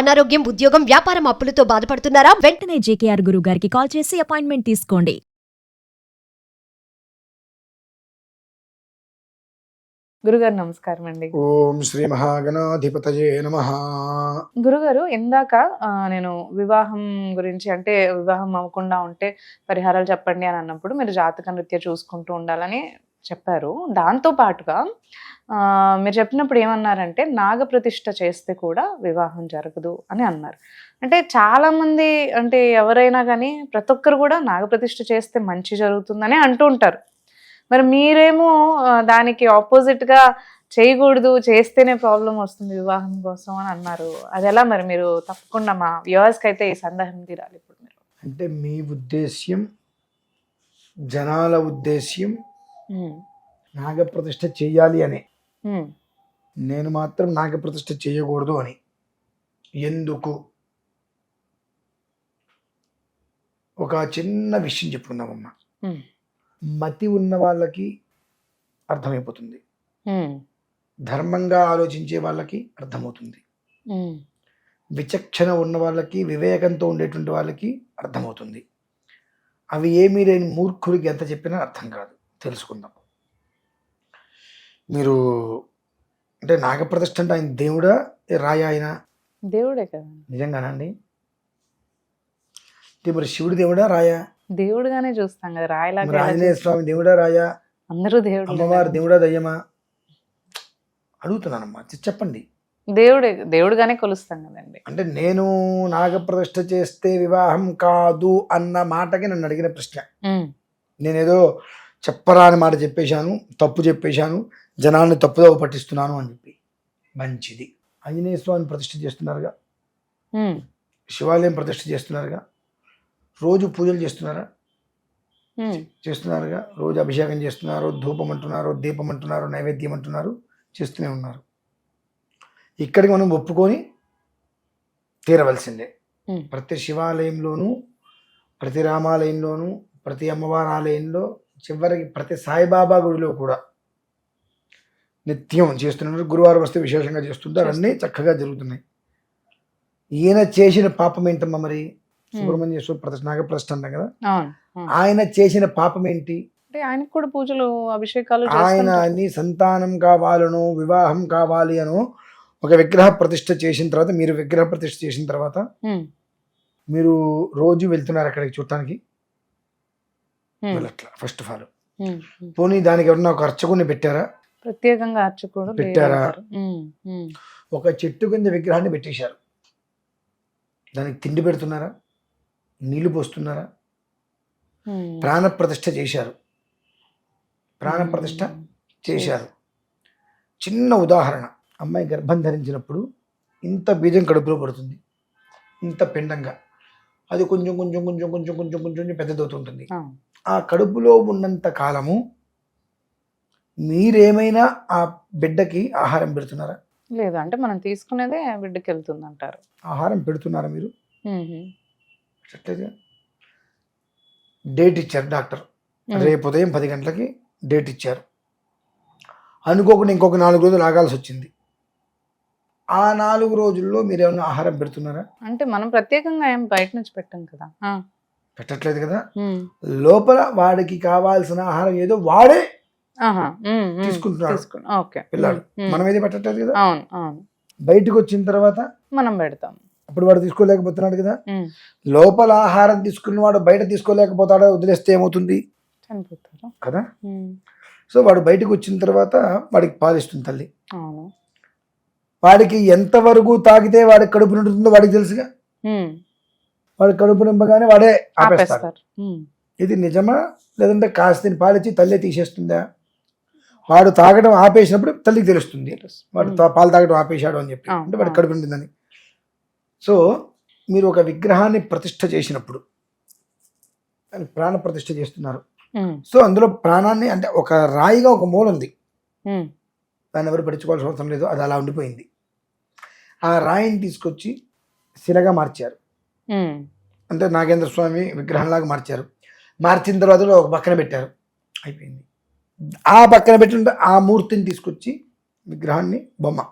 అనారోగ్యం ఉద్యోగం వ్యాపారం అప్పులతో బాధపడుతున్నారా? వెంటనే జేకేఆర్ గురువు గారికి కాల్ చేసి అపాయింట్మెంట్ తీసుకోండి. గురుగారు నమస్కారం అండి. ఓం శ్రీ మహాగణాధిపతయే నమ. గురుగారు ఇందాక నేను వివాహం గురించి అంటే వివాహం అవ్వకుండా ఉంటే పరిహారాలు చెప్పండి అని అన్నప్పుడు మీరు జాతక నృత్య చూసుకుంటూ ఉండాలని చెప్పారు. దాంతో పాటుగా మీరు చెప్పినప్పుడు ఏమన్నారంటే నాగప్రతిష్ఠ చేస్తే కూడా వివాహం జరగదు అని అన్నారు. అంటే చాలామంది అంటే ఎవరైనా కానీ ప్రతి ఒక్కరు కూడా నాగప్రతిష్ఠ చేస్తే మంచి జరుగుతుందని అంటూ ఉంటారు. మరి మీరేమో దానికి ఆపోజిట్గా చేయకూడదు చేస్తేనే ప్రాబ్లం వస్తుంది వివాహం కోసం అని అన్నారు. అది ఎలా మరి మీరు తప్పకుండా మా వ్యూవర్స్కి అయితే ఈ సందేహం తీరాలి ఇప్పుడు మీరు? అంటే మీ ఉద్దేశ్యం జనాల ఉద్దేశ్యం నాగప్రతిష్ఠ చెయ్యాలి అనే. నేను మాత్రం నాగప్రతిష్ఠ చేయకూడదు అని. ఎందుకు? ఒక చిన్న విషయం చెప్పుకుందామమ్మా. మతి ఉన్న వాళ్ళకి అర్థమైపోతుంది. ధర్మంగా ఆలోచించే వాళ్ళకి అర్థమవుతుంది. విచక్షణ ఉన్న వాళ్ళకి వివేకంతో ఉండేటువంటి వాళ్ళకి అర్థమవుతుంది. అవి ఏమీ లేని మూర్ఖుడికి ఎంత చెప్పినా అర్థం కాదు. తెలుసుకుందాం. మీరు అంటే నాగప్రతిష్ఠ అంటే ఆయన దేవుడా రాయ ఆయన? దేవుడే కదా. నిజంగానండి అంటే మరి శివుడి దేవుడా రాయ? దేవుడుగానే చూస్తాం కదా మరి రాయలాగా ఆంజనేయ స్వామి దేవుడా రాయ? అందరూ దేవుడు అమ్మవారు దేవుడా దయ్యమా? అడుగుతున్నానమ్మా చెప్పండి. దేవుడే దేవుడుగానే కొలుస్తాం కదండి. అంటే నేను నాగప్రతిష్ఠ చేస్తే వివాహం కాదు అన్న మాటకి నన్ను అడిగిన ప్రశ్న. నేనేదో చెప్పరా అని మాట చెప్పేశాను తప్పు చెప్పేశాను జనాన్ని తప్పుదోవ పట్టిస్తున్నాను అని చెప్పి. మంచిది. ఆంజనేయ స్వామిని ప్రతిష్ఠ చేస్తున్నారుగా? శివాలయం ప్రతిష్ఠ చేస్తున్నారుగా? రోజు పూజలు చేస్తున్నారా? చేస్తున్నారుగా? రోజు అభిషేకం చేస్తున్నారు ధూపం అంటున్నారు దీపం అంటున్నారు నైవేద్యం అంటున్నారు చేస్తూనే ఉన్నారు. ఇక్కడికి మనం ఒప్పుకొని తీరవలసిందే. ప్రతి శివాలయంలోనూ ప్రతి రామాలయంలోనూ ప్రతి అమ్మవారి ఆలయంలో చివరికి ప్రతి సాయిబాబా గుడిలో కూడా నిత్యం చేస్తున్నారు. గురువారం వస్తే విశేషంగా చేస్తుంటారు. అన్నీ చక్కగా జరుగుతున్నాయి. ఈయన చేసిన పాపం ఏంటమ్మా మరి? సుబ్రహ్మణ్యేశ్వర ప్రతిష్ఠ నాగప్రతిష్ఠ అంటాం కదా. ఆయన చేసిన పాపం ఏంటి? అంటే ఆయనకు కూడా పూజలు అభిషేకాలు ఆయన. అన్ని సంతానం కావాలను వివాహం కావాలి అను ఒక విగ్రహ ప్రతిష్ఠ చేసిన తర్వాత మీరు విగ్రహ ప్రతిష్ఠ చేసిన తర్వాత మీరు రోజు వెళ్తున్నారు అక్కడికి చూడటానికి? వెళ్ళట్లా ఫస్ట్ ఆఫ్ ఆల్. పోనీ దానికి ఎవరన్నా ఒక అర్చకుని పెట్టారా? ప్రత్యేకంగా అర్చకుడు పెట్టారా? ఉమ్, ఉమ్, ఒక చెట్టు కింద విగ్రహాన్ని పెట్టేశారు. దానికి తిండి పెడుతున్నారా? నీళ్ళు పోస్తున్నారా? ఉమ్. ప్రాణ ప్రతిష్ఠ చేశారు. ప్రాణ ప్రతిష్ఠ చేశారు. చిన్న ఉదాహరణ. అమ్మాయి గర్భం ధరించినప్పుడు ఇంత బీజం కడుపులో పడుతుంది. ఇంత పిండంగా. అది కొంచెం కొంచెం కొంచెం కొంచెం కొంచెం కొంచెం పెద్దదవుతుంటుంది. ఆ, ఆ కడుపులో ఉన్నంత కాలము మీరేమైనా ఆ బిడ్డకి ఆహారం పెడుతున్నారా? లేదు అంటే మనం తీసుకునేదే బిడ్డకి వెళ్తుంది అంటారు ఆహారం పెడుతున్నారా మీరు. డేట్ ఇచ్చారు డాక్టర్. రేపు ఉదయం పది గంటలకి డేట్ ఇచ్చారు. అనుకోకుండా ఇంకొక నాలుగు రోజులు ఆగాల్సి వచ్చింది. ఆ నాలుగు రోజుల్లో మీరు ఏమైనా ఆహారం పెడుతున్నారా? అంటే మనం ప్రత్యేకంగా ఏం బయట నుంచి పెట్టాం కదా. పెట్టట్లేదు కదా? లోపల వాడికి కావాల్సిన ఆహారం ఏదో వాడే తీసుకుంటున్నాడు. తీసుకున్నా, ఓకే. పిల్లాడు. ఉమ్, మనం ఏది పెట్టట్లేదు కదా? అవును అవును. బయటకు వచ్చిన తర్వాత? మనం పెడతాం. అప్పుడు వాడు తీసుకోలేకపోతున్నాడు కదా? లోపల ఆహారం తీసుకున్నవాడు బయట తీసుకోలేకపోతాడో వదిలేస్తే ఏమవుతుంది? చనిపోతారు. కదా? సో వాడు బయటకు వచ్చిన తర్వాత వాడికి పాలిస్తుంది తల్లి. అవును. వాడికి ఎంతవరకు తాగితే వాడి కడుపు నిండుతుందో వాడికి తెలుసుగా? వాడి కడుపు నింపగానే వాడే ఆపేస్తాడు. ఆపేస్తారు. ఇది నిజమా? లేదంటే కాస్త పాలిచ్చి తల్లే తీసేస్తుందా? వాడు తాగడం ఆపేసినప్పుడు తల్లికి తెలుస్తుంది. తెలుసు. వాడు పాలు తాగడం ఆపేశాడు అని చెప్పి. అంటే వాడి. కడుపు నిండిందని సో మీరు ఒక విగ్రహాన్ని ప్రతిష్ఠ చేసినప్పుడు దాన్ని ప్రాణ ప్రతిష్ఠ చేస్తున్నారు. సో అందులో ప్రాణాన్ని అంటే ఒక రాయిగా ఒక మూల ఉంది. దాన్ని ఎవరు పట్టించుకోవాల్సిన అవసరం లేదు. అది అలా ఉండిపోయింది. ఆ రాయిని తీసుకొచ్చి శిలగా మార్చారు. అంటే నాగేంద్ర స్వామి విగ్రహంలాగా మార్చారు. మార్చిన తర్వాత ఒక పక్కన పెట్టారు. అయిపోయింది. ఆ పక్కన పెట్టిన ఆ మూర్తిని తీసుకొచ్చి విగ్రహాన్ని బొమ్మ.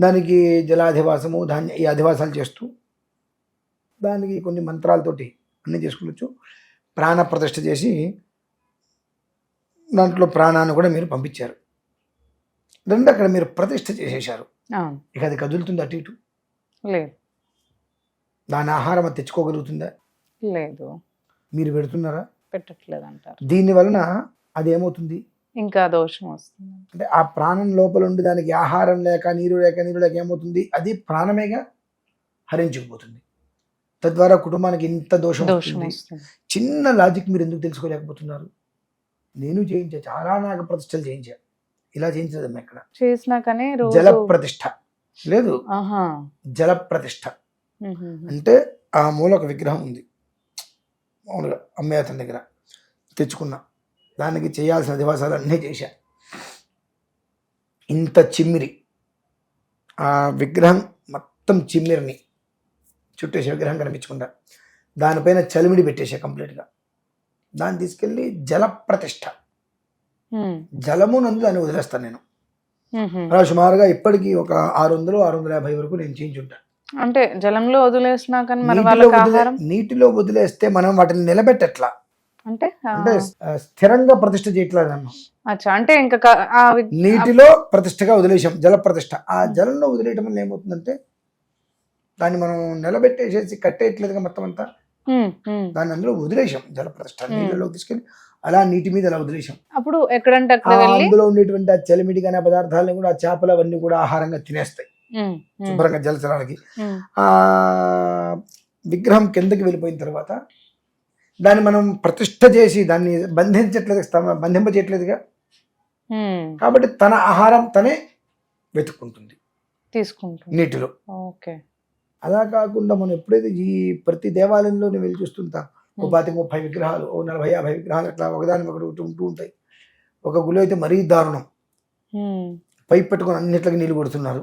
దానికి జలాధివాసము ధాన్య ఈ అధివాసాలు చేస్తూ దానికి కొన్ని మంత్రాలతోటి అన్నీ చేసుకునొచ్చు. ప్రాణ ప్రతిష్ఠ చేసి దాంట్లో ప్రాణాన్ని కూడా మీరు పంపించారు. రెండు అక్కడ మీరు ప్రతిష్ఠ చేసేశారు. అవును ఇక అది కదులుతుంది అటు ఇటు? లేదు. దాని ఆహారం అది తెచ్చుకోగలుగుతుందా? లేదు. మీరు పెడుతున్నారా? పెట్టట్లేదు అంటారు దీని వలన అది ఏమవుతుంది ఇంకా దోషం వస్తుంది. అంటే ఆ ప్రాణం లోపల ఉండి దానికి ఆహారం లేక నీరు లేక నీరు లేక ఏమవుతుంది? అది ప్రాణమేగా హరించుకుపోతుంది. తద్వారా కుటుంబానికి ఇంత దోషం వస్తుంది. వస్తుంది. చిన్న లాజిక్ మీరు ఎందుకు తెలుసుకోలేకపోతున్నారు? నేను చేయించా చాలా నాగ ప్రతిష్టలు చేయించా. ఇలా చేయించదమ్మా ఇక్కడ చేసినా కానీ జల రోజు ప్రతిష్ఠ లేదు. జల ప్రతిష్ఠ మ్మ్. అంటే ఆ మూల ఒక విగ్రహం ఉంది. మామూలుగా అమ్మే అతని దగ్గర. తెచ్చుకున్నా. దానికి చేయాల్సిన దివాసాలు అన్నీ చేశా. ఇంత చిమ్మిరి. ఆ విగ్రహం మొత్తం చిమ్మిరిని చుట్టేసే విగ్రహం కనిపించకుండా దానిపైన చలిమిడి పెట్టేసా కంప్లీట్గా. దాన్ని తీసుకెళ్ళి జల ప్రతిష్ఠ మ్మ్. జలము నందు దాన్ని వదిలేస్తాను నేను. అలా సుమారుగా ఇప్పటికీ ఒక ఆరు వందలు ఆరు వందల యాభై వరకు నేను చేయించుంటాను. అంటే జలంలో వదిలేసినా కానీ మరి నీటిలో వాళ్ళకి వదిలే- ఆహారం? నీటిలో వదిలేస్తే మనం వాటిని నిలబెట్టట్లా. అంటే అంటే స్థిరంగా ప్రతిష్ఠ చేయట్లేదు అన్న అచ్చా అంటే ఇంకా నీటిలో ప్రతిష్టగా వదిలేసాం జల ప్రతిష్ఠ ఆ జలంలో వదిలేయటం వల్ల ఏమవుతుందంటే దాన్ని మనం నిలబెట్టేసేసి కట్టేయట్లేదుగా మొత్తం అంతా. దాన్ని అందులో వదిలేసాం జల ప్రతిష్ఠ Hmm. నీళ్ళలో తీసుకెళ్ళి అలా నీటి మీద అలా వదిలేసాం అప్పుడు ఎక్కడంటే అందులో ఉండేటువంటి ఆ చలిమిడి కానీ పదార్థాలను కూడా ఆ చేపలు అవన్నీ కూడా ఆహారంగా తినేస్తాయి. శుభ్రంగా జలచరాలకి. ఆ విగ్రహం కిందకి వెళ్ళిపోయిన తర్వాత దాన్ని మనం ప్రతిష్ఠ చేసి దాన్ని బంధించట్లేదు బంధింపచేయట్లేదుగా. కాబట్టి తన ఆహారం తనే వెతుక్కుంటుంది. తీసుకుంటుంది. నీటిలో. ఓకే. అలా కాకుండా మనం ఎప్పుడైతే ఈ ప్రతి దేవాలయంలో నేను వెళ్ళి చూస్తుంటా ఓ పాతిక ముప్పై విగ్రహాలు ఓ నలభై యాభై విగ్రహాలు అట్లా ఒకదాని ఒకటి ఉంటూ ఉంటూ ఉంటాయి. ఒక గుడి అయితే మరీ దారుణం. పైప్ పెట్టుకొని అన్నిట్లకి నీళ్ళు కొడుతున్నారు.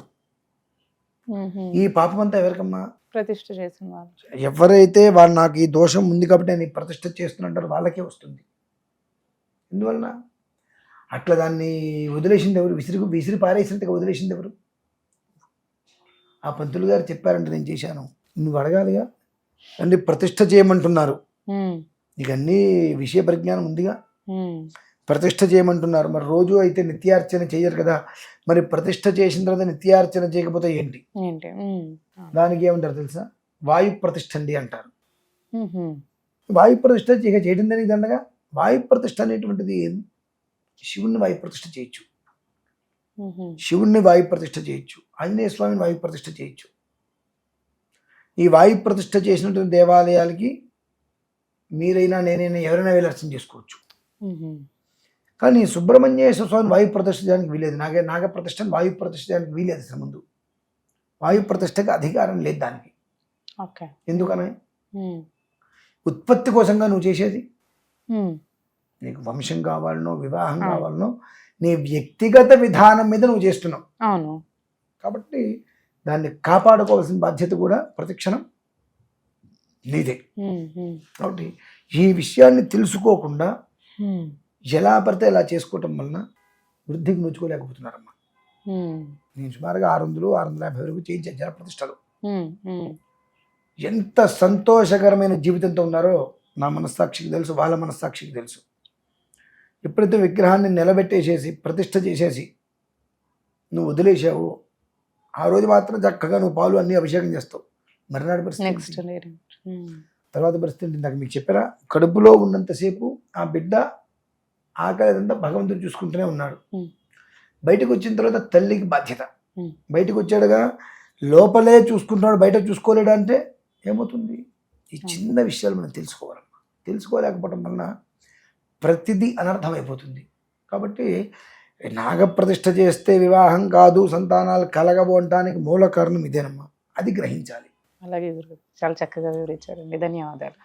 ఈ పాపం అంతా ఎవరికమ్మా? ప్రతిష్ఠ చేసిన వాళ్ళు. ఎవరైతే వాళ్ళు నాకు ఈ దోషం ఉంది కాబట్టి నేను ప్రతిష్ఠ చేస్తున్నట్టారు వాళ్ళకే వస్తుంది. ఎందువలన? అట్లా దాన్ని వదిలేసింది ఎవరు? విసిరి విసిరి పారేసినట్టుగా వదిలేసింది ఎవరు? ఆ పంతులు గారు చెప్పారంటే నేను చేశాను. నువ్వు అడగాలిగా? అంటే ప్రతిష్ఠ చేయమంటున్నారు. నీకు అన్ని విషయ పరిజ్ఞానం ఉందిగా. మ్మ్. ప్రతిష్ఠ చేయమంటున్నారు. మరి రోజు అయితే నిత్యార్చన చేయరు కదా. మరి ప్రతిష్ఠ చేసిన తర్వాత నిత్యార్చన చేయకపోతే ఏంటి. దానికి ఏమంటారు తెలుసా? వాయు ప్రతిష్ఠ అండి అంటారు. వాయు ప్రతిష్ఠ ఇక చేయడం దానికి దండగా? వాయు ప్రతిష్ఠ అనేటువంటిది శివుణ్ణి వాయు ప్రతిష్ఠ చేయొచ్చు. శివుణ్ణి వాయు ప్రతిష్ఠ చేయొచ్చు. ఆంజనేయ స్వామిని వాయు ప్రతిష్ఠ చేయొచ్చు. ఈ వాయు ప్రతిష్ఠ చేసినటువంటి దేవాలయాలకి మీరైనా నేనైనా ఎవరైనా వెళ్ళి అర్చన చేసుకోవచ్చు. కానీ సుబ్రహ్మణ్యేశ్వర స్వామిని వాయు ప్రతిష్ఠ చేయడానికి వీలేదు. నాగ నాగ ప్రతిష్ఠ వాయు ప్రతిష్ఠ చేయడానికి వీలేదు అసలు ముందు. వాయు ప్రతిష్ఠకి అధికారం లేదు దానికి. ఎందుకని. ఉత్పత్తి కోసంగా నువ్వు చేసేది. నీకు వంశం కావాలనో వివాహం. కావాలనో నీ వ్యక్తిగత విధానం మీద నువ్వు చేస్తున్నావు. కాబట్టి దాన్ని కాపాడుకోవాల్సిన బాధ్యత కూడా ప్రతిక్షణం నీదే. కాబట్టి ఈ విషయాన్ని తెలుసుకోకుండా. ఎలా పడితే ఎలా చేసుకోవటం వలన వృద్ధికి నోచుకోలేకపోతున్నారమ్మా మ్మ్. నేను సుమారుగా ఆరు వందలు ఆరు వందల యాభై వరకు చేయించాను జల ప్రతిష్టలు మ్మ్. మ్మ్. ఎంత సంతోషకరమైన జీవితంతో ఉన్నారో నా మనస్సాక్షికి తెలుసు వాళ్ళ మనస్సాక్షికి తెలుసు ఎప్పుడైతే విగ్రహాన్ని నిలబెట్టేసేసి ప్రతిష్ఠ చేసేసి నువ్వు వదిలేసావు ఆ రోజు మాత్రం చక్కగా నువ్వు పాలు అన్ని అభిషేకం చేస్తావు మరునాడు పరిస్థితి నెక్స్ట్ మ్మ్. తర్వాత పరిస్థితి? ఇందాక మీకు చెప్పారా? కడుపులో ఉన్నంతసేపు ఆ బిడ్డ ఆకలి అదంతా భగవంతుడు చూసుకుంటూనే ఉన్నాడు. Hmm. బయటకు వచ్చిన తర్వాత తల్లికి బాధ్యత. Hmm. బయటకు వచ్చాడుగా లోపలే చూసుకుంటున్నాడు బయట చూసుకోలేడు అంటే ఏమవుతుంది? ఈ చిన్న విషయాలు మనం తెలుసుకోవాలమ్మా. తెలుసుకోలేకపోవడం వలన ప్రతిదీ అనర్థం అయిపోతుంది కాబట్టి నాగప్రతిష్ఠ చేస్తే వివాహం కాదు సంతానాలు కలగవు మూల కారణం ఇదేనమ్మా. అది గ్రహించాలి. అలాగే గురుగారు చాలా చక్కగా వివరించారండి. ధన్యవాదాలు.